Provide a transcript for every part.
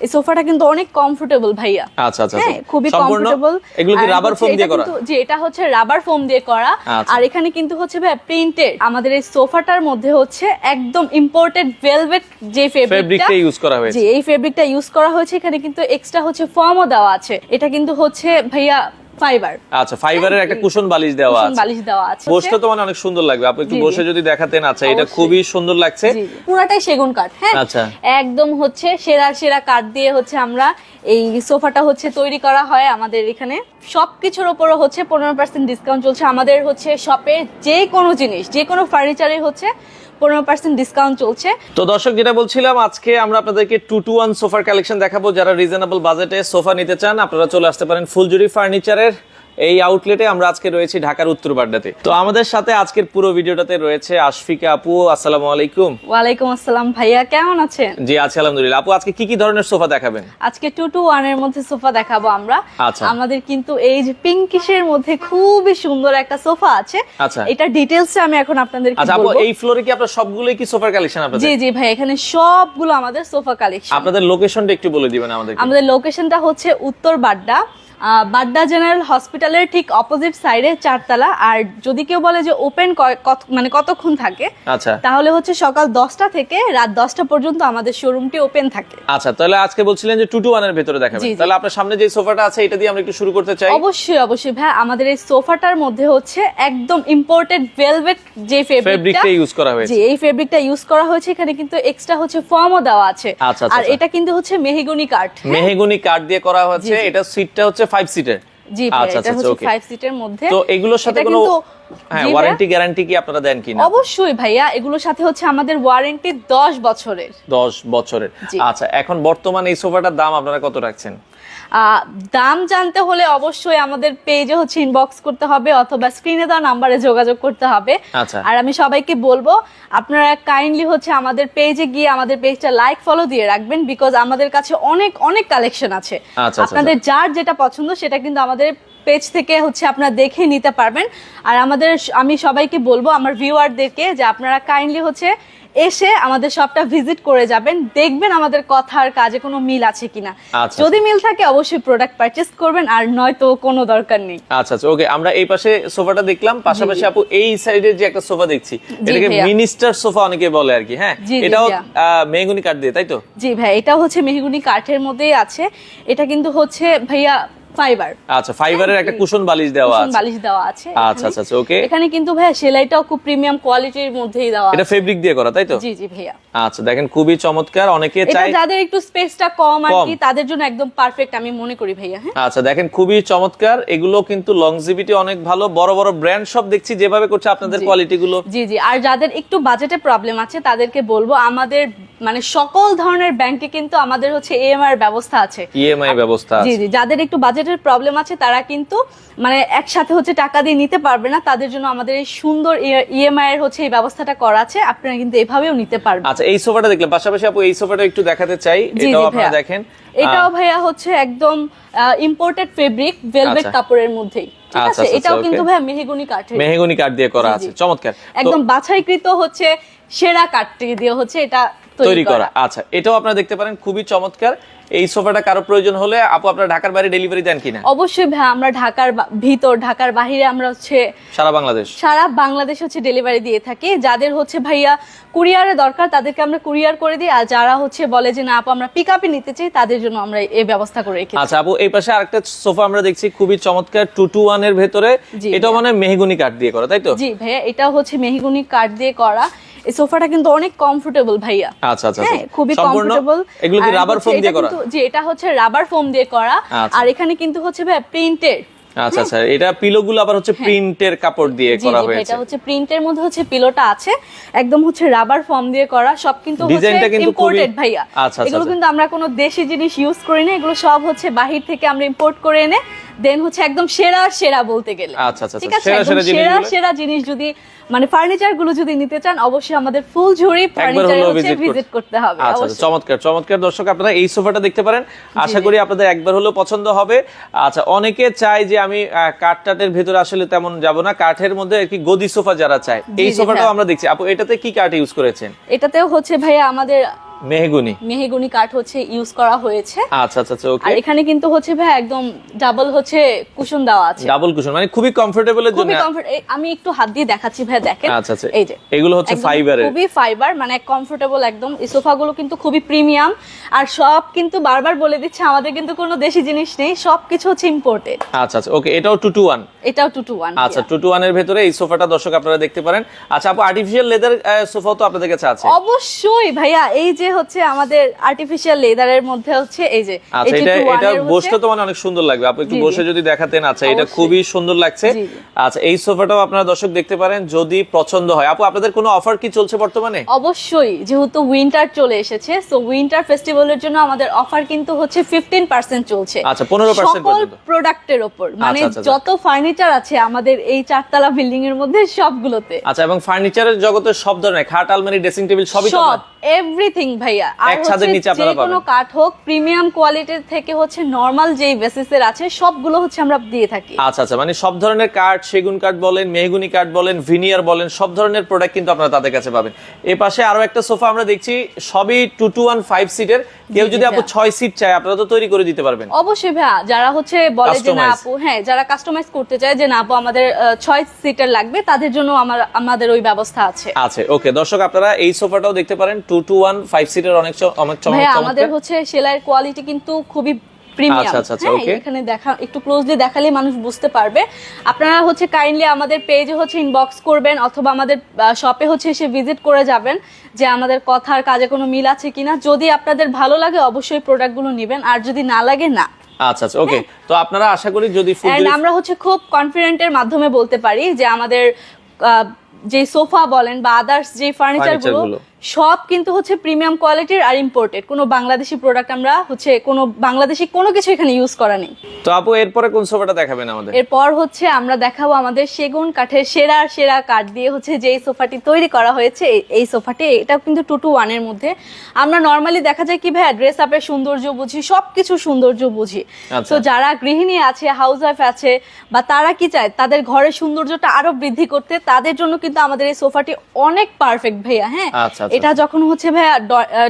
এই সোফাটা কিন্তু অনেক কমফোর্টেবল ভাইয়া। আচ্ছা আচ্ছা হ্যাঁ আচ্ছা। খুবই কমফোর্টেবল এগুলো কি রাবার ফোম দিয়ে করা? জি এটা হচ্ছে রাবার ফোম দিয়ে করা। আচ্ছা। আর এখানে কিন্তু হচ্ছে ভাই প্রিন্টেড আমাদের এই সোফাটার মধ্যে হচ্ছে একদম ইম্পোর্টেড ভেলভেট যে ফেব্রিকটা ইউজ করা হয়েছে। জি এই ফেব্রিকটা ইউজ করা হয়েছে। এখানে কিন্তু এক্সট্রা হচ্ছে ফর্মও দেওয়া আছে। এটা কিন্তু হচ্ছে ভাইয়া ফাইবার আচ্ছা ফাইবারের একটা কুশন বালিশ দেওয়া আছে। বালিশ দেওয়া আছে বসতে তো মানে অনেক সুন্দর লাগবে। আপনি একটু জি, জি। বসে যদি দেখাতেন আচ্ছা এটা খুবই সুন্দর লাগছে। জি, জি। পুরাটাই সেগুন কাঠ হ্যাঁ? আচ্ছা। একদম হচ্ছে সেরা সেরা কাঠ দিয়ে হচ্ছে আমরা এই সোফাটা হচ্ছে তৈরি করা হয় আমাদের এখানে। সবকিছুর উপরও হচ্ছে পনেরো পার্সেন্ট ডিসকাউন্ট চলছে। আমাদের হচ্ছে শপে যে কোনো জিনিস যে কোনো ফার্নিচারে হচ্ছে পনেরো পার্সেন্ট ডিসকাউন্ট চলছে। তো দর্শক, যেটা বলছিলাম, আজকে আমরা আপনাদেরকে টু টু ওয়ান সোফার কালেকশন দেখাবো যারা রিজনেবল বাজেটে সোফা নিতে চান। আপনারা চলে আসতে পারেন ফুলজুরি ফার্নিচারের এই আউটলেটে আমরা আজকে রয়েছি ঢাকার উত্তর বাড্ডাতে। তো আমাদের সাথে আজকের পুরো ভিডিওটাতে রয়েছে আশফিকা আপু আসসালামু আলাইকুম। ওয়ালাইকুম আসসালাম ভাইয়া কেমন আছেন? জি আছি আলহামদুলিল্লাহ। আপু আজকে কি কি ধরনের সোফা দেখাবেন? আজকে টু টু ওয়ানের মধ্যে সোফা দেখাবো আমরা। আচ্ছা। আমাদের কিন্তু এই যে পিঙ্কিশের মধ্যে খুবই সুন্দর একটা সোফা আছে। আচ্ছা। এটা ডিটেলস আমি এখন আপনাদেরকে আচ্ছা আপু এই ফ্লোরে কি আপনার সবগুলোই কি সোফার কালেকশন আপনাদের? জি জি ভাই এখানে সবগুলো আমাদের সোফা কালেকশন আপনাদের লোকেশনটা একটু বলে দিবেন আমাদের আমাদের লোকেশনটা হচ্ছে উত্তর বাড্ডা। বাড্ডা জেনারেল হসপিটালের ঠিক অপোজিট সাইডে চারতলা। আর যদি কেউ বলে যে ওপেন মানে কতক্ষণ থাকে আচ্ছা। তাহলে হচ্ছে সকাল দশটা থেকে রাত দশটা পর্যন্ত আমাদের শোরুমটি ওপেন থাকে। আচ্ছা তাহলে আজকে বলছিলেন যে টু টু ওয়ানের ভেতরে দেখাবেন। তাহলে আপনার সামনে যে সোফাটা আছে এটা দিয়ে আমরা একটু শুরু করতে চাই। অবশ্যই অবশ্যই। ভাই আমাদের এই সোফাটার মধ্যে হচ্ছে একদম ইম্পোর্টেড ভেলভেট যে ফেব্রিকটা ইউজ করা হয়েছে। জি এই ফেব্রিকটা ইউজ করা হয়েছে। এখানে কিন্তু এক্সট্রা হচ্ছে ফর্মও দেওয়া আছে। আচ্ছা, আচ্ছা, আর আচ্ছা। এটা কিন্তু হচ্ছে মেহগনি কাঠ। মেহগুনি কাঠ দিয়ে করা হচ্ছে। জি। এটা সিটটা হচ্ছে ফাইভ সিটের জি আচ্ছা আচ্ছা ওকে ফাইভ সিটের মধ্যে। তো এগুলোর সাথে কোনো হ্যাঁ ওয়ারেন্টি গ্যারান্টি কি আপনারা দেন কিনা? অবশ্যই ভাইয়া এগুলোর সাথে হচ্ছে আমাদের ওয়ারেন্টি দশ বছরের। দশ বছরের। আচ্ছা এখন বর্তমান এই সোফাটার দাম আপনারা কত রাখছেন? দাম জানতে হলে অবশ্যই আমাদের পেজে হচ্ছে ইনবক্স করতে হবে অথবা স্ক্রিনে দেওয়া নাম্বারে যোগাযোগ করতে হবে। আচ্ছা। আর আমি সবাইকে বলব আপনারা কাইন্ডলি হচ্ছে আমাদের পেজে গিয়ে আমাদের পেজটা লাইক ফলো দিয়ে রাখবেন বিকজ আমাদের কাছে অনেক অনেক কালেকশন আছে। আচ্ছা, আপনাদের যার যেটা পছন্দ সেটা কিন্তু আমাদের পেজ থেকে হচ্ছে আপনারা দেখে নিতে পারবেন। আর আমাদের আমি সবাইকে বলব আমার ভিউয়ারদেরকে যে আপনারা কাইন্ডলি হচ্ছে এসে আমাদের শপটা ভিজিট করে যাবেন। দেখবেন আমাদের কথার কাজে কোনো মিল আছে কিনা। আচ্ছা। যদি মিল থাকে অবশ্যই প্রোডাক্ট পারচেস করবেন আর নয়তো কোনো দরকার নেই। আচ্ছা আচ্ছা ওকে আমরা এই পাশে সোফাটা দেখলাম। পাশাপাশি আপু এই সাইডে যে একটা সোফা দেখছি এটাকে। মিনিস্টার সোফা অনেকে বলে আর কি হ্যাঁ? এটাও মেহগুনি কাঠ দিয়ে তাই তো? জি ভাই এটা হচ্ছে মেহগুনি কাঠের মধ্যেই আছে। এটা কিন্তু হচ্ছে ভাইয়া ফাইবার। আচ্ছা ফাইবারের একটা কুশন বালিশ দেওয়া আছে। বালিশ দেওয়া আছে। আচ্ছা আচ্ছা আচ্ছা ওকে। এখানে কিন্তু ভাইয়া সেলাইটাও খুব প্রিমিয়াম কোয়ালিটির মধ্যেই দেওয়া এটা ফেব্রিক দিয়ে করা তাই তো? জি জি ভাইয়া। আচ্ছা দেখেন খুবই চমৎকার অনেকে চাই যাদের একটু স্পেসটা কম আর কি তাদের জন্য একদম পারফেক্ট আমি মনে করি ভাইয়া হ্যাঁ। আচ্ছা দেখেন খুবই চমৎকার এগুলো কিন্তু লংজিভিটি অনেক ভালো বড় বড় ব্র্যান্ড সব দেখছি যেভাবে করছে আপনাদের কোয়ালিটি গুলো জি জি আর যাদের একটু বাজেটে প্রবলেম আছে তাদেরকে বলব আমাদের মানে সকল ধরনের ব্যাংকে কিন্তু আমাদের হচ্ছে ইএমআই এর ব্যবস্থা আছে। ইএমআই ব্যবস্থা জি জি যাদের একটু বাজেটের প্রবলেম আছে তারা কিন্তু মানে একসাথে হচ্ছে টাকা দিয়ে নিতে পারবে না। তাদের জন্য আমাদের এই সুন্দর ইএমআই এর হচ্ছে এই ব্যবস্থাটা করা আছে আপনারা কিন্তু এভাবেও নিতে পারবেন। আচ্ছা এই সোফাটা দেখলাম। পাশাপাশি আপু এই সোফাটা একটু দেখাতে চাই। এটাও আপনারা দেখেন। এটাও ভাইয়া হচ্ছে একদম ইম্পোর্টেড ফেব্রিক ভেলভেট আচ্ছা। কাপড়ের মধ্যেই। ঠিক আচ্ছা, আচ্ছা, এটাও কিন্তু ভাইয়া মেহগুনি কাঠের। মেহগনি কাঠ দিয়ে করা আছে। চমৎকার। একদম বাছাইকৃত হচ্ছে সেরা কাঠটি দিয়ে হচ্ছে এটা তৈরি করা। আচ্ছা এটাও আপনারা দেখতে পারেন। খুবই চমৎকার। এই সোফাটা কারও প্রয়োজন হলে আপু আপনারা ঢাকার বাইরে ডেলিভারি দেন কিনা? অবশ্যই ভাই আমরা ঢাকার ভিতর ঢাকার বাইরে আমরা হচ্ছে সারা বাংলাদেশ। সারা বাংলাদেশ হচ্ছে ডেলিভারি দিয়ে থাকি। যাদের হচ্ছে ভাইয়া কুরিয়ারে দরকার তাদেরকে আমরা কুরিয়ার করে দিই। আর যারা হচ্ছে বলে যে না আপু আমরা পিক আপে নিতে চাই তাদের জন্য আমরা এই ব্যবস্থা করে রেখেছি। আচ্ছা আপু এই পাশে আরেকটা সোফা আমরা দেখছি খুবই চমৎকার টু টু ওয়ানের ভেতরে। জি, এটাও মানে মেহগনি কাঠ দিয়ে করা তাই তো? জি ভাইয়া এটা হচ্ছে মেহগুনি কাঠ দিয়ে করা। এই সোফাটা কিন্তু অনেক কমফোর্টেবল ভাইয়া। আচ্ছা আচ্ছা হ্যাঁ আচ্ছা। খুবই কমফোর্টেবল এগুলো কি রাবার ফোম দিয়ে করা? জি এটা হচ্ছে রাবার ফোম দিয়ে করা। আচ্ছা। আর এখানে কিন্তু হচ্ছে ভাইয়া প্রিন্টেড আচ্ছা আচ্ছা এটা আবার হচ্ছে প্রিন্টের কাপড় দিয়ে হ্যাঁ। করা হয়েছে। এটা হচ্ছে প্রিন্টের মধ্যে হচ্ছে পিলোটা আছে। একদম হচ্ছে রাবার ফর্ম দিয়ে করা। সব কিন্তু হচ্ছে ইম্পোর্টেড ভাইয়া। আচ্ছা, এগুলো। কিন্তু আমরা কোনো দেশি জিনিস ইউজ করি না। এগুলো সব হচ্ছে বাহির থেকে আমরা ইম্পোর্ট করে এনে দেন হচ্ছে একদম সেরা সেরা বলতে গেলে। আচ্ছা, আচ্ছা, ঠিক আচ্ছা, আছে? সেরা সেরা সেরা জিনিস যদি মানে ফার্নিচারগুলো যদি নিতে চান অবশ্যই আমাদের ফুল ঝুড়ি ফার্নিচার হচ্ছে ভিজিট করতে হবে আচ্ছা চমৎকার চমৎকার। দর্শক আপনারা এই সোফাটা দেখতে পারেন। আশা করি আপনাদের একবার হলেও পছন্দ হবে। আচ্ছা অনেকে চায় যে আমি কাঠ টাটের ভেতরে আসলে তেমন যাব না। কাঠের মধ্যে কি গদি সোফা যারা চায়। এই সোফাটাও হ্যাঁ। আমরা দেখছি। আপু এটাতে কি কাঠ ইউজ করেছেন? এটাতেও হচ্ছে ভাইয়া আমাদের মেহগুনি? মেহগুনি কাঠ হচ্ছে ইউজ করা হয়েছে। আচ্ছা আচ্ছা আচ্ছা আর এখানে কিন্তু হচ্ছে ভাই একদম ডাবল হচ্ছে কুশন দেওয়া আছে। ডাবল কুশন মানে খুবই কমফোর্টেবলের জন্য। খুবই কমফোর্ট আমি একটু হাত দিয়ে দেখাচ্ছি ভাই দেখেন। আচ্ছা আচ্ছা। এই যে এগুলো হচ্ছে ফাইবারের খুবই ফাইবার মানে কমফোর্টেবল একদম। এই সোফাগুলো কিন্তু খুবই প্রিমিয়াম আর সব কিন্তু বারবার বলে দিচ্ছে আমাদের কিন্তু কোনো দেশি জিনিস নেই সব কিছু হচ্ছে ইম্পোর্টেড আচ্ছা আচ্ছা ওকে এটাও টু টু ওয়ান এটাও টু টু ওয়ান আচ্ছা টু টু ওয়ানের ভেতরে এই সোফাটা দর্শক আপনারা দেখতে পারেন। আচ্ছা আপু আর্টিফিশিয়াল লেদার সোফাও তো আপনাদের কাছে আছে? অবশ্যই ভাইয়া এই যে হচ্ছে আমাদের আর্টিফিশিয়াল লেদারের মধ্যে হচ্ছে এই যে আচ্ছা এটা এটা বসতে তো মানে অনেক সুন্দর লাগবে আপনি একটু। বসে যদি দেখাতেন আচ্ছা এটা খুবই সুন্দর লাগছে। আচ্ছা এই সোফাটাও আপনারা দর্শক দেখতে পারেন যদি পছন্দ হয় আপু আপনাদের কোনো অফার কি চলছে বর্তমানে অবশ্যই যেহেতু উইন্টার চলে এসেছে সো উইন্টার ফেস্টিভ্যালের জন্য আমাদের অফার কিন্তু হচ্ছে ফিফটিন পার্সেন্ট চলছে আচ্ছা, 15% সকল। প্রোডাক্টের ওপর মানে আচ্ছা, আচ্ছা। যত ফার্নিচার আছে আমাদের এই চারতলা বিল্ডিং এর মধ্যে সবগুলোতে আচ্ছা এবং ফার্নিচারের জগতের সব ধরনের খাট আলমারি ড্রেসিং টেবিল সবই তো সব? এভরিথিং ভাইয়া। আর হচ্ছে যে কোনো কাঠ হোক প্রিমিয়াম কোয়ালিটির থেকে হচ্ছে নরমাল যেই বেসিসের আছে সবগুলো হচ্ছে আমরা দিয়ে থাকি। আচ্ছা আচ্ছা মানে সব ধরনের কাঠ সেগুন কাঠ বলেন মেহগুনি কাঠ বলেন ভিনিয়ার বলেন সব ধরনের প্রোডাক্ট কিন্তু আপনারা তাদের কাছে পাবেন। এ পাশে আরও একটা সোফা আমরা দেখছি সবই টু টু ওয়ান ফাইভ সিটের কেউ যদি আপু। ছয় সিট চায় আপনারা তো তৈরি করে দিতে পারবেন। অবশ্যই ভাইয়া যারা হচ্ছে বলে যে না আপু হ্যাঁ যারা কাস্টমাইজ করতে চায় যে না আপু আমাদের ছয় সিটার লাগবে তাদের জন্য আমার আমাদের ওই ব্যবস্থা আছে। আছে ওকে দর্শক আপনারা এই সোফাটাও দেখতে পারেন টু টু ওয়ান ফাইভ সিটের অনেক অনেক চমৎকার আমাদের হচ্ছে সেলাইয়ের কোয়ালিটি কিন্তু খুবই প্রিমিয়াম আচ্ছা, আচ্ছা, আচ্ছা, হ্যাঁ. এখানে দেখা একটু ক্লোজলি দেখালে মানুষ বুঝতে পারবে। আপনারা হচ্ছে কাইন্ডলি আমাদের পেজে হচ্ছে ইনবক্স করবেন অথবা আমাদের শপে হচ্ছে এসে ভিজিট করে যাবেন যে আমাদের কথার কাজে কোনো মিল আছে কিনা। যদি আপনাদের ভালো লাগে অবশ্যই প্রোডাক্টগুলো নেবেন আর যদি না লাগে না। আচ্ছা আচ্ছা ওকে তো আপনারা আশা করি যদি আমরা হচ্ছে খুব কনফিডেন্টের মাধ্যমে বলতে পারি যে আমাদের যে সোফা বলেন বা আদার্স যে ফার্নিচারগুলো গুলো। সব কিন্তু হচ্ছে প্রিমিয়াম কোয়ালিটির আর ইম্পোর্টেড কোনো বাংলাদেশি প্রোডাক্ট আমরা হচ্ছে কোনো বাংলাদেশি কোনো কিছু এখানে ইউজ করা নেই। তো আপু এরপরে কোন সোফাটা দেখাবেন আমাদের? এরপর হচ্ছে আমরা দেখাবো আমাদের সেগুন কাঠের সেরা সেরা কাঠ দিয়ে হচ্ছে যে সোফাটি তৈরি করা হয়েছে এই- সোফাটি এটা কিন্তু টু টু ওয়ানের মধ্যে। আমরা নর্মালি দেখা যায় কি ভাই ড্রেস আপের সৌন্দর্য বুঝি সবকিছু সৌন্দর্য বুঝি। আচ্ছা। তো যারা গৃহিণী আছে হাউস ওয়াইফ আছে বা তারা কি চায় তাদের ঘরের সৌন্দর্যটা আরও বৃদ্ধি করতে তাদের জন্য কিন্তু আমাদের এই সোফাটি অনেক পারফেক্ট ভাইয়া হ্যাঁ? আচ্ছা, আচ্ছা। এটা যখন হচ্ছে ভাইয়া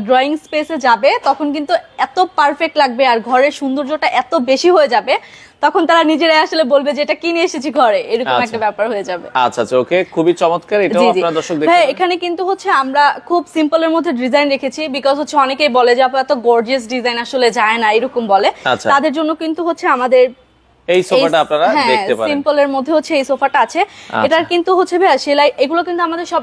ড্রয়িং স্পেসে যাবে তখন কিন্তু এত পারফেক্ট লাগবে আর ঘরের সৌন্দর্যটা এত বেশি হয়ে যাবে তখন তারা নিজেরাই আসলে বলবে যে এটা কিনে এসেছি ঘরে এরকম আচ্ছা। একটা ব্যাপার হয়ে যাবে আচ্ছা আচ্ছা ওকে খুবই চমৎকার এটাও। আপনারা দর্শক দেখতে ভাই এখানে কিন্তু হচ্ছে আমরা খুব সিম্পলের মধ্যে ডিজাইন রেখেছি বিকজ হচ্ছে অনেকেই বলে যে আপু এত গর্জিয়াস ডিজাইন আসলে যায় না এরকম বলে আচ্ছা। তাদের জন্য কিন্তু হচ্ছে আমাদের এই সোফাটা আপনারা দেখতে পারেন। সিম্পলের মধ্যে হচ্ছে এই সোফাটা আছে। আচ্ছা। এটার কিন্তু হচ্ছে ভাইয়া সেলাই এগুলো কিন্তু আমাদের সব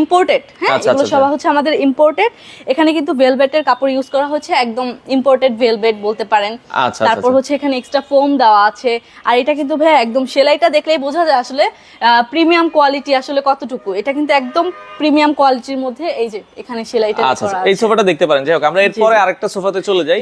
ইম্পোর্টেড হ্যাঁ আচ্ছা, এগুলো আচ্ছা, সব হচ্ছে আমাদের ইম্পোর্টেড এখানে কিন্তু ভেলভেটের কাপড় ইউজ করা হচ্ছে একদম ইম্পোর্টেড ভেলভেট বলতে পারেন। তারপর। হচ্ছে এখানে এক্সট্রা ফোম দেওয়া আছে। আর এটা কিন্তু ভাইয়া একদম সেলাইটা দেখলেই বোঝা যায় আসলে প্রিমিয়াম কোয়ালিটি আসলে কতটুকু। এটা কিন্তু একদম প্রিমিয়াম কোয়ালিটির মধ্যে এই যে এখানে সেলাইটা আচ্ছা এই সোফাটা দেখতে পারেন। যাই হোক আমরা এরপরে আরেকটা সোফাতে চলে যাই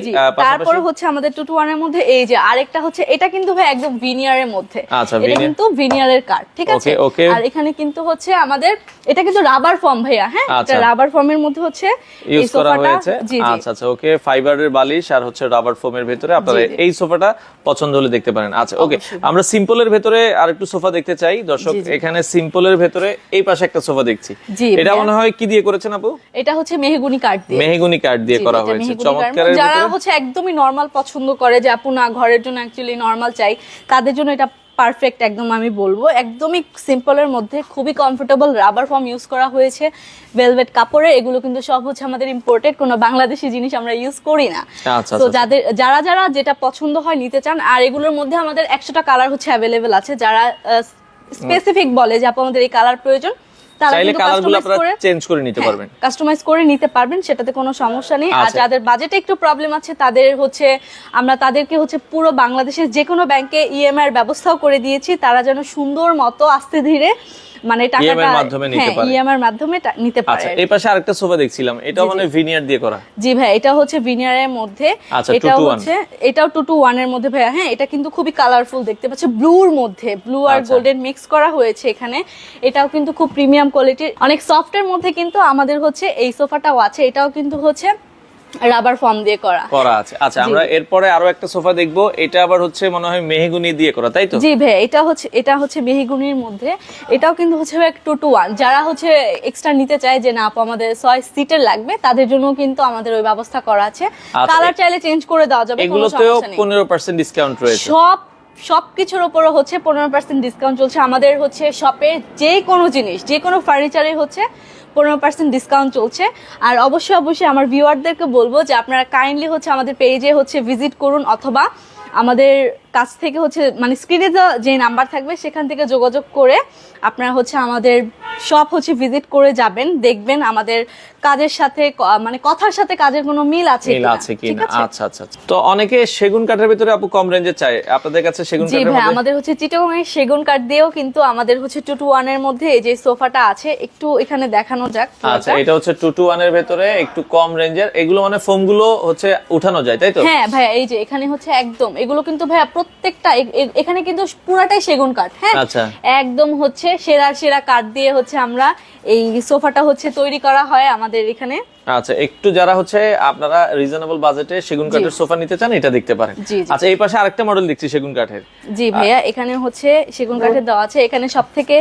তারপরে হচ্ছে আমাদের টু টু ওয়ানের মধ্যে এই যে আরেকটা হচ্ছে এটা কিন্তু ভাই একদম ভিনিয়ারের মধ্যে। আচ্ছা, এটা কিন্তু ভিনিয়ারের কাঠ ঠিক আছে. আর এখানে কিন্তু হচ্ছে আমাদের এটা কিন্তু রাবার ফর্ম ভাইয়া হ্যাঁ? এটা আচ্ছা। রাবার ফর্মের মধ্যে হচ্ছে এই ইউজ করা সোফাটা হয়েছে। আচ্ছা আচ্ছা ওকে ফাইবারের বালিশ আর হচ্ছে রাবার ফোমের ভেতরে আপনারা। এই সোফাটা পছন্দ হলে দেখতে পারেন। আচ্ছা ওকে আমরা সিম্পলের ভেতরে আরেকটু সোফা দেখতে চাই। দর্শক। এখানে সিম্পলের ভেতরে এই পাশে একটা সোফা দেখছি। এটা মনে হয় কি দিয়ে করেছেন আপু? এটা হচ্ছে মেহগুনি কাঠ দিয়ে। মেহগুনি কাঠ দিয়ে করা এটা হয়েছে। চমৎকারের garment। যারা হচ্ছে একদমই নরমাল পছন্দ করে যে আপু না ঘরের জন্য অ্যাকচুয়ালি নর্মাল চাই তাদের জন্য এটা পারফেক্ট একদম আমি বলব। একদমই সিম্পলের মধ্যে খুবই কমফোর্টেবল রাবার ফর্ম ইউজ করা হয়েছে। ভেলভেট কাপড়ে এগুলো কিন্তু সব হচ্ছে আমাদের ইম্পোর্টেড কোনো বাংলাদেশি জিনিস আমরা ইউজ করি না। আচ্ছা, তো আচ্ছা। যাদের যারা যারা যেটা পছন্দ হয় নিতে চান আর এগুলোর মধ্যে আমাদের একশোটা কালার হচ্ছে অ্যাভেলেবেল আছে যারা স্পেসিফিক বলে যে আপু আমাদের এই কালার প্রয়োজন চাইলে কালারগুলো আপনারা চেঞ্জ করে নিতে পারবেন। কাস্টমাইজ করে নিতে পারবেন সেটাতে কোনো সমস্যা নেই। আর। যাদের বাজেটে একটু প্রবলেম আছে তাদের হচ্ছে আমরা তাদেরকে হচ্ছে পুরো বাংলাদেশের যে কোনো ব্যাংকে ইএমআই এর ব্যবস্থাও করে দিয়েছি। তারা যেন সুন্দর মতো আস্তে ধীরে মানে টাকাটা মাধ্যমে নিতে হ্যাঁ পারে। ইএমআই এর মাধ্যমে নিতে পারে। আচ্ছা এই পাশে আরেকটা সোফা দেখছিলাম এটাও মানে ভিনিয়ার দিয়ে করা। জি ভাই এটা হচ্ছে ভিনিয়ারের মধ্যে আচ্ছা, 221 হচ্ছে এটাও টু টু ওয়ানের মধ্যে ভাইয়া। হ্যাঁ এটা কিন্তু খুবই কালারফুল দেখতে পাচ্ছ ব্লুর মধ্যে ব্লু আর আচ্ছা। গোল্ডেন মিক্স করা হয়েছে এখানে। এটাও কিন্তু খুব প্রিমিয়াম কোয়ালিটির অনেক সফটের মধ্যে কিন্তু আমাদের হচ্ছে এই সোফাটাও আছে এটাও কিন্তু হচ্ছে রাবার ফর্ম দিয়ে করা। করা আছে। আচ্ছা আমরা এরপরে আরও একটা সোফা দেখব। এটা আবার হচ্ছে মনে হয় মেহগুনি দিয়ে করা তাই তো? জি ভাই এটা হচ্ছে এটা হচ্ছে মেহগুনির মধ্যে। এটাও কিন্তু হচ্ছে টু টু ওয়ান যারা হচ্ছে এক্সট্রা নিতে চায় যে না আপু আমাদের ছয় সিটের লাগবে তাদের জন্য কিন্তু আমাদের ওই ব্যবস্থা করা আছে। আচ্ছা, কালার চাইলে চেঞ্জ করে দেওয়া যাবে এগুলোতেও পনেরো পার্সেন্ট ডিসকাউন্ট রয়েছে। সব সব কিছুর উপরও হচ্ছে পনেরো পার্সেন্ট ডিসকাউন্ট চলছে। আমাদের হচ্ছে শপে যে কোনো জিনিস যে কোনো ফার্নিচারে হচ্ছে পনেরো পার্সেন্ট ডিসকাউন্ট চলছে। আর অবশ্যই অবশ্যই আমার ভিউয়ারদেরকে বলব যে আপনারা কাইন্ডলি হচ্ছে আমাদের পেজে হচ্ছে ভিজিট করুন অথবা আমাদের কাছ থেকে হচ্ছে মানে স্ক্রিনে যে নাম্বার থাকবে সেখান থেকে যোগাযোগ করে আপনারা হচ্ছে আমাদের শপ হচ্ছে ভিজিট করে যাবেন, দেখবেন আমাদের কাজের সাথে মানে কথার সাথে কাজের কোনো মিল আছে মিল। আছে কিনা? আচ্ছা আচ্ছা আচ্ছা। তো অনেকে সেগুন কাঠের ভিতরে আপু কম রেঞ্জে চাই আপনাদের কাছে সেগুন জি কাঠের ভাই মধ্যে আমাদের হচ্ছে চিটাগং এর সেগুন কাঠ দিয়েও কিন্তু আমাদের হচ্ছে টু টু ওয়ানের মধ্যে এই যে সোফাটা আছে একটু এখানে দেখানো যাক আচ্ছা এটা হচ্ছে টু টু ওয়ানের ভেতরে একটু কম রেঞ্জের এগুলো মানে ফোমগুলো হচ্ছে উঠানো যায় তাই তো হ্যাঁ ভাইয়া এই যে এখানে হচ্ছে একদম এগুলো কিন্তু ভাইয়া প্রত্যেকটা এখানে কিন্তু পুরাটাই সেগুন কাঠ হ্যাঁ আচ্ছা। একদম হচ্ছে সেরা সেরা কাঠ দিয়ে হচ্ছে আমরা এই সোফাটা হচ্ছে তৈরি করা হয় আমাদের এখানে। আচ্ছা একটু যারা হচ্ছে আপনারা রিজনেবল বাজেটে সেগুন কাঠের সোফা নিতে চান এটা দেখতে পারেন। আচ্ছা এই পাশে আরেকটা মডেল দেখছি সেগুন কাঠের। জি ভাইয়া এখানে হচ্ছে সেগুন কাঠের দেওয়া আছে। এখানে সব থেকে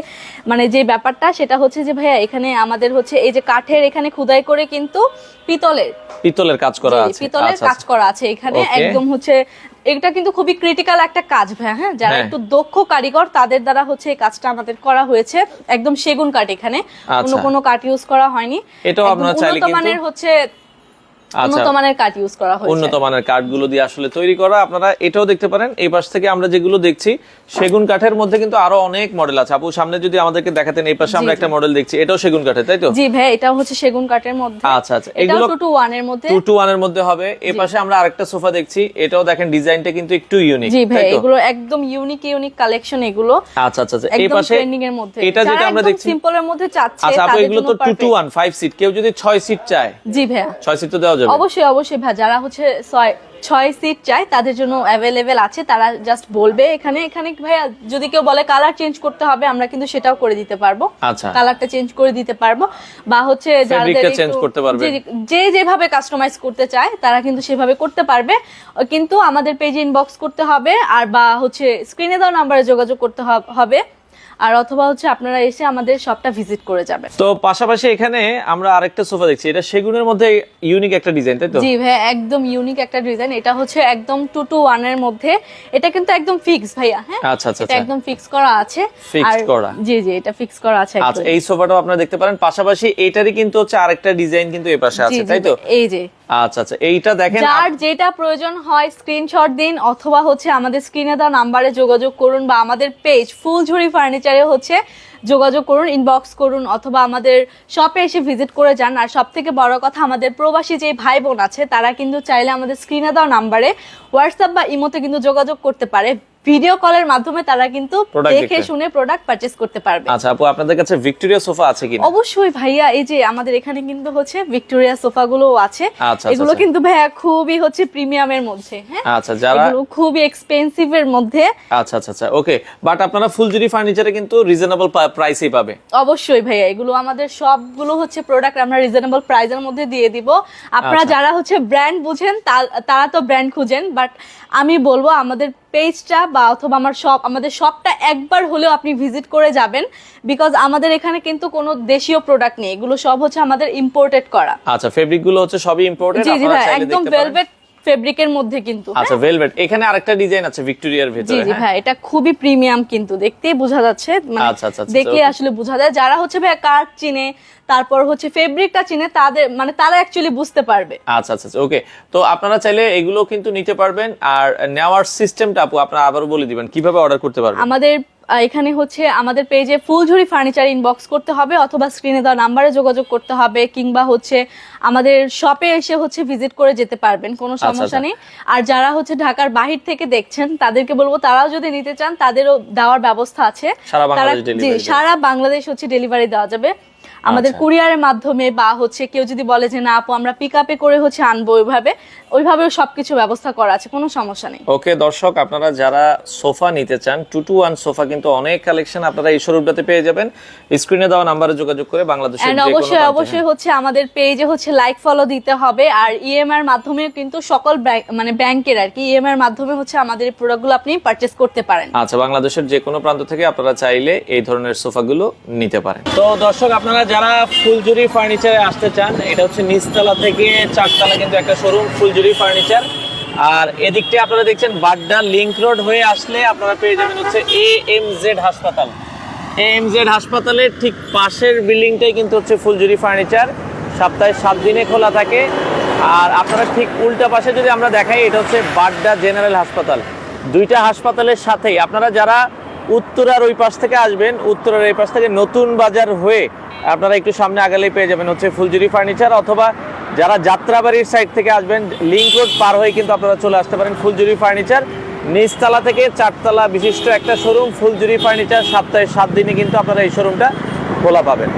মানে যে ব্যাপারটা সেটা হচ্ছে যে ভাইয়া এখানে আমাদের হচ্ছে এই যে কাঠের এখানে খুদাই করে কিন্তু পিতলের পিতলের কাজ করা আছে। পিতলের আচ্ছা, কাজ আচ্ছা। করা আছে এখানে। একদম হচ্ছে এটা কিন্তু খুবই ক্রিটিক্যাল একটা কাজ ভাই হ্যাঁ? যারা হ্যাঁ। একটু দক্ষ কারিগর তাদের দ্বারা হচ্ছে এই কাজটা আমাদের করা হয়েছে। একদম সেগুন কাঠ এখানে। অন্য আচ্ছা। কোনো কাঠ ইউজ করা হয়নি। এটাও আপনারা চাইলে কিন্তু- হচ্ছে আচ্ছা। উন্নত মানের কাঠ ইউজ করা হয়েছে। উন্নত মানের কাঠগুলো দিয়ে আসলে তৈরি করা। আপনারা এটাও দেখতে পারেন। এই পাশ থেকে আমরা যেগুলো দেখছি সেগুন কাঠের মধ্যে কিন্তু আরও অনেক মডেল আছে। আপু সামনে যদি আমাদেরকে দেখাতেন এই পাশে আমরা একটা মডেল দেখছি এটাও সেগুন কাঠের তাই তো? জি ভাই এটা হচ্ছে সেগুন কাঠের মধ্যে। আচ্ছা, আচ্ছা। এগুলো- টু টু ওয়ানের মধ্যে। টু টু ওয়ানের মধ্যে হবে। এই পাশে আমরা আরেকটা সোফা দেখছি এটাও দেখেন ডিজাইনটা কিন্তু একটু ইউনিক জি ভাই এগুলো একদম ইউনিক ইউনিক কালেকশন এগুলো। আচ্ছা আচ্ছা আচ্ছা। এই পাশে ট্রেন্ডিং এর মধ্যে। এটা যেটা আমরা দেখছি সিম্পল এর মধ্যে চাচ্ছে আচ্ছা আপু এগুলো তো two two perfect। One five seat কেউ যদি ছয় সিট চায়। জি ভাই ছয় সিট তো দেওয়া যাবে। অবশ্যই অবশ্যই ভাই যারা হচ্ছে ছয় ছয় সিট চায় তাদের জন্য অ্যাভেলেবেল আছে তারা জাস্ট বলবে এখানে এখানে ভাইয়া যদি কেউ বলে কালার চেঞ্জ করতে হবে আমরা কিন্তু সেটাও করে দিতে পারব। আচ্ছা। কালারটা চেঞ্জ করে দিতে পারব। বা হচ্ছে যে যেভাবে কাস্টমাইজ করতে চায় তারা কিন্তু সেভাবে করতে পারবে। কিন্তু আমাদের পেজে ইনবক্স করতে হবে আর বা হচ্ছে স্ক্রিনে দেওয়া নাম্বারে যোগাযোগ করতে হবে। আর অথবা হচ্ছে আপনারা এসে আমাদের শপটা ভিজিট করে যাবেন। তো পাশাপাশি এখানে আমরা আরেকটা সোফা দেখছি এটা সেগুনের মধ্যে ইউনিক একটা ডিজাইন তাই তো? জি ভাই একদম ইউনিক একটা ডিজাইন এটা হচ্ছে একদম টু টু ওয়ানের মধ্যে। এটা কিন্তু একদম ফিক্স ভাইয়া হ্যাঁ? আচ্ছা আচ্ছা এটা আচ্ছা। একদম ফিক্স করা আছে। Fixed করা। জি জি এটা ফিক্স করা আছে আচ্ছা। এই সোফাটাও আপনারা দেখতে পারেন পাশাপাশি এটারই কিন্তু হচ্ছে আরেকটা ডিজাইন কিন্তু এই পাশে আছে তাই তো? এই যে আচ্ছা আচ্ছা এইটা দেখেন যার যেটা প্রয়োজন হয় স্ক্রিনশট দিন অথবা হচ্ছে আমাদের স্ক্রিনে দেওয়া নাম্বারে যোগাযোগ করুন বা আমাদের পেজ ফুলঝুরি ফার্নিচারে হচ্ছে যোগাযোগ করুন ইনবক্স করুন অথবা আমাদের শপে এসে ভিজিট করে যান। আর সব থেকে বড় কথা আমাদের প্রবাসী যে ভাই বোন আছে তারা কিন্তু চাইলে আমাদের স্ক্রিনে দেওয়া নাম্বারে হোয়াটসঅ্যাপ বা ইমোতে কিন্তু যোগাযোগ করতে পারে। ভিডিও কলের মাধ্যমে তারা কিন্তু দেখে শুনে প্রোডাক্ট পারচেস করতে পারবে। আচ্ছা আপু আপনাদের কাছে ভিক্টোরিয়া সোফা আছে কিনা? অবশ্যই ভাইয়া এই যে আমাদের এখানে কিন্তু হচ্ছে ভিক্টোরিয়া সোফা গুলো আছে। আচ্ছা, এগুলো আচ্ছা। কিন্তু ভাইয়া খুবই হচ্ছে প্রিমিয়ামের মধ্যে হ্যাঁ? আচ্ছা যারা এগুলো খুবই এক্সপেন্সিভ এর মধ্যে। আচ্ছা আচ্ছা আচ্ছা ওকে। বাট আপনারা ফুলজুরি ফার্নিচারে কিন্তু রিজনেবল প্রাইসেই পাবে। অবশ্যই ভাইয়া এগুলো আমাদের সবগুলো হচ্ছে প্রোডাক্ট আমরা রিজনেবল প্রাইসের মধ্যে দিয়ে দিব। আপনারা আচ্ছা। যারা হচ্ছে ব্র্যান্ড বুঝেন তারা তো ব্র্যান্ড খুঁজেন বাট আমি বলব আমাদের পেজটা বা অথবা আমার শপ আমাদের শপটা একবার হলেও আপনি ভিজিট করে যাবেন বিকজ আমাদের এখানে কিন্তু কোনো দেশীয় প্রোডাক্ট নেই। এগুলো সব হচ্ছে আমাদের ইম্পোর্টেড করা। আচ্ছা ফেব্রিকগুলো হচ্ছে সবই ইম্পোর্টেড জি জি একদম ভেলভেট ফেব্রিকের মধ্যে কিন্তু। আচ্ছা ভেলভেট এখানে আরেকটা ডিজাইন আছে ভিক্টোরিয়ার জি ভিতরে জি হ্যাঁ? ভাই এটা খুবই প্রিমিয়াম কিন্তু দেখতেই বোঝা যাচ্ছে মানে আচ্ছা, আচ্ছা, আচ্ছা, দেখে okay. আসলে বোঝা যায়। যারা হচ্ছে ভাই কাঠ চিনে তারপর হচ্ছে ফেব্রিকটা চিনে তাদের মানে তারা অ্যাকচুয়ালি বুঝতে পারবে। আচ্ছা আচ্ছা ওকে তো আপনারা চাইলে এগুলো কিন্তু নিতে পারবেন আর নেওয়ার সিস্টেমটা আপু আপনারা আবারও বলে দিবেন কীভাবে অর্ডার করতে পারবেন? আমাদের এখানে হচ্ছে আমাদের পেজে ফুলঝুরি ফার্নিচার ইনবক্স করতে হবে অথবা স্ক্রিনে দেওয়া নাম্বারে যোগাযোগ করতে হবে কিংবা হচ্ছে আমাদের শপে এসে হচ্ছে ভিজিট করে যেতে পারবেন কোনো আচ্ছা, সমস্যা আচ্ছা। নেই। আর যারা হচ্ছে ঢাকার বাহির থেকে দেখছেন তাদেরকে বলব তারাও যদি নিতে চান তাদেরও দেওয়ার ব্যবস্থা আছে। তারা সারা বাংলাদেশ হচ্ছে ডেলিভারি দেওয়া যাবে। আমাদের আচ্ছা। কুরিয়ারের মাধ্যমে বা হচ্ছে কেউ যদি বলে যে না আপু আমরা পিক আপে করে হচ্ছে আনব ওইভাবে ওইভাবে সবকিছু ব্যবস্থা করা আছে কোনো সমস্যা নেই। ওকে দর্শক আপনারা যারা সোফা নিতে চান টু টু ওয়ান সোফা কিন্তু অনেক কালেকশন আপনারা এই শোরুমটাতে পেয়ে যাবেন। স্ক্রিনে দেওয়া নাম্বারে যোগাযোগ করে বাংলাদেশের অবশ্যই অবশ্যই হচ্ছে আমাদের পেজে হচ্ছে লাইক ফলো দিতে হবে। আর ইএমআই এর মাধ্যমে কিন্তু সকল মানে ব্যাংকের আর কি ইএমআই এর মাধ্যমে হচ্ছে আমাদের প্রোডাক্টগুলো আপনি পারচেস করতে পারেন। আচ্ছা বাংলাদেশের যে কোনো প্রান্ত থেকে আপনারা চাইলে এই ধরনের সোফাগুলো নিতে পারেন। তো দর্শক আপনারা যারা ফুলজুরি ফার্নিচারে আসতে চান, এটা হচ্ছে নিচতলা থেকে চারতলা কিন্তু একটা শোরুম ফুলজুরি ফার্নিচার আর এদিকটা আপনারা দেখছেন বাড্ডা লিংক রোড হয়ে আসলে আপনারা পেয়ে যাবেন হচ্ছে এ এম জেড হাসপাতাল। এ এম জেড হাসপাতালের ঠিক পাশের বিল্ডিংটাই কিন্তু হচ্ছে ফুলজুরি ফার্নিচার সপ্তাহে সাত দিনে খোলা থাকে। আর আপনারা ঠিক উল্টা পাশে যদি আমরা দেখাই, এটা হচ্ছে বাড্ডা জেনারেল হাসপাতাল। দুইটা হাসপাতালের সাথেই আপনারা যারা উত্তরার ওই পাশ থেকে আসবেন, উত্তরার এই পাশ থেকে নতুন বাজার হয়ে আপনারা একটু সামনে আগালেই পেয়ে যাবেন হচ্ছে ফুলজুরি ফার্নিচার অথবা যারা যাত্রাবাড়ির সাইড থেকে আসবেন লিঙ্ক রোড পার হয়ে কিন্তু আপনারা চলে আসতে পারেন ফুলজুরি ফার্নিচার। নিচতলা থেকে চারতলা বিশিষ্ট একটা শোরুম ফুলজুরি ফার্নিচার সপ্তাহে সাত দিনে কিন্তু আপনারা এই শোরুমটা খোলা পাবেন।